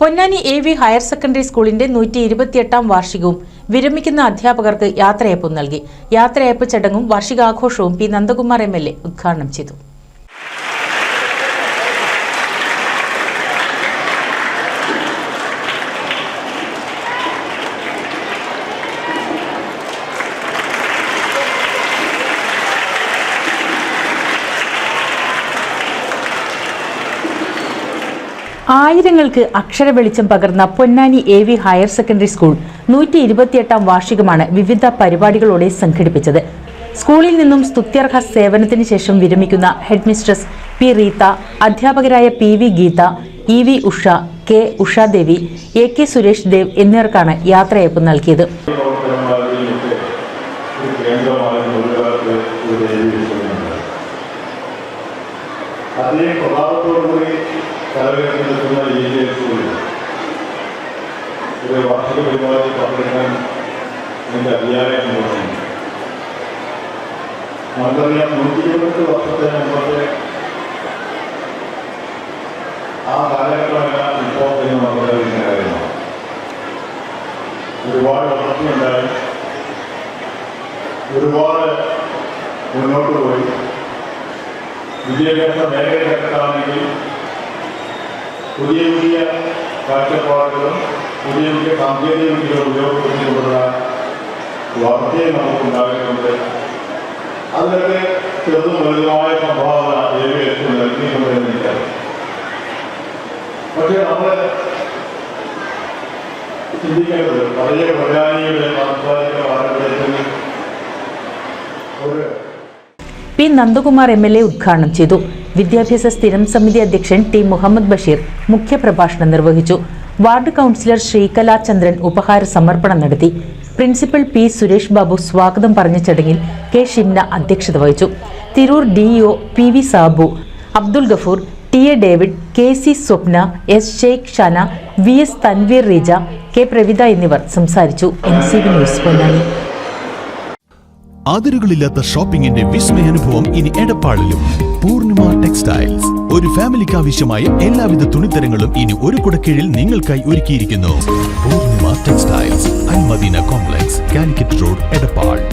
Ponnani A V higher secondary സ്കൂളിന്റെ നൂറ്റി ഇരുപത്തിയെട്ടാം വാർഷികവും വിരമിക്കുന്ന അധ്യാപകർക്ക് യാത്രയപ്പും നൽകി. യാത്രയപ്പ് ചടങ്ങും വാർഷികാഘോഷവും പി. നന്ദകുമാർ എം ഉദ്ഘാടനം ചെയ്തു. ആയിരങ്ങൾക്ക് അക്ഷര വെളിച്ചം പകർന്ന Ponnani A V higher secondary school നൂറ്റി ഇരുപത്തിയെട്ടാം വാർഷികമാണ് വിവിധ പരിപാടികളോടെ സംഘടിപ്പിച്ചത്. സ്കൂളിൽ നിന്നും സ്തുത്യർഹ സേവനത്തിന് ശേഷം വിരമിക്കുന്ന ഹെഡ്മിസ്ട്രസ് പി റീത്ത അധ്യാപകരായ P V Geetha E V Usha K Ushadevi A K Suresh Dev എന്നിവർക്കാണ് യാത്രയപ്പ് നൽകിയത്. അതിനെ പ്രഭാവത്തോടുകൂടി രീതിയിൽ സ്കൂളിൽ ഒരു വാർഷിക പരിപാടി പങ്കെടുക്കാൻ എന്റെ അധികാരം തോന്നുന്നു നമുക്കറിയാം നൂറ്റി ഇരുപത്തി വർഷത്തെ മുമ്പത്തെ ആ കാലഘട്ടമെല്ലാം ഇപ്പോൾ എന്ന് നമ്മുടെ കാര്യമാണ് ഒരുപാട് വളർച്ചയുണ്ടായി ഒരുപാട് മുന്നോട്ട് പോയി. വിദ്യാഭ്യാസ മേഖലയിലെത്താണെങ്കിൽ പുതിയ പുതിയ കാഴ്ചപ്പാടുകളും പുതിയ പുതിയ സാങ്കേതിക വിദ്യകൾ ഉപയോഗപ്പെടുത്തിക്കൊണ്ടുള്ള വളർച്ചയും നമുക്കുണ്ടാകുന്നുണ്ട് അതിലൊക്കെ ചെറുതും വലുതുമായ സംഭാവന ഏകദേശം എനിക്കറിയാം പക്ഷേ നമ്മൾ ചിന്തിക്കേണ്ടത് പഴയ പ്രധാനിയുടെ സാംസ്കാരിക പാരമ്പര്യത്തിൽ ഒരു P Nandakumar M L A ഉദ്ഘാടനം ചെയ്തു. വിദ്യാഭ്യാസ സ്ഥിരം സമിതി അധ്യക്ഷൻ ടി. മുഹമ്മദ് ബഷീർ മുഖ്യപ്രഭാഷണം നിർവഹിച്ചു. വാർഡ് കൗൺസിലർ ശ്രീകലാ ചന്ദ്രൻ ഉപഹാര സമർപ്പണം നടത്തി. Principal P. സുരേഷ് ബാബു സ്വാഗതം പറഞ്ഞ ചടങ്ങിൽ കെ. ഷിംന അധ്യക്ഷത വഹിച്ചു. Tirur DEO P. V. Sabu Abdul Gafoor T. A. David K. C. Swapna S. Sheikh Shana V. S. Tanveer Reeja K. Pravitha എന്നിവർ സംസാരിച്ചു. എൻ. സി. ന്യൂസ് പൊന്നാനി. അതിരുകളില്ലാത്ത ഷോപ്പിംഗിന്റെ വിസ്മയാനുഭവം ഇനി എടപ്പാളിലും. പൂർണിമ ടെക്സ്റ്റൈൽസ്. ഒരു ഫാമിലിക്ക് ആവശ്യമായ എല്ലാവിധ തുണിത്തരങ്ങളും ഇനി ഒരു കുടക്കീഴിൽ നിങ്ങൾക്കായി ഒരുക്കിയിരിക്കുന്നു. Poornima textiles. Almadina complex. Calicut road Edappal.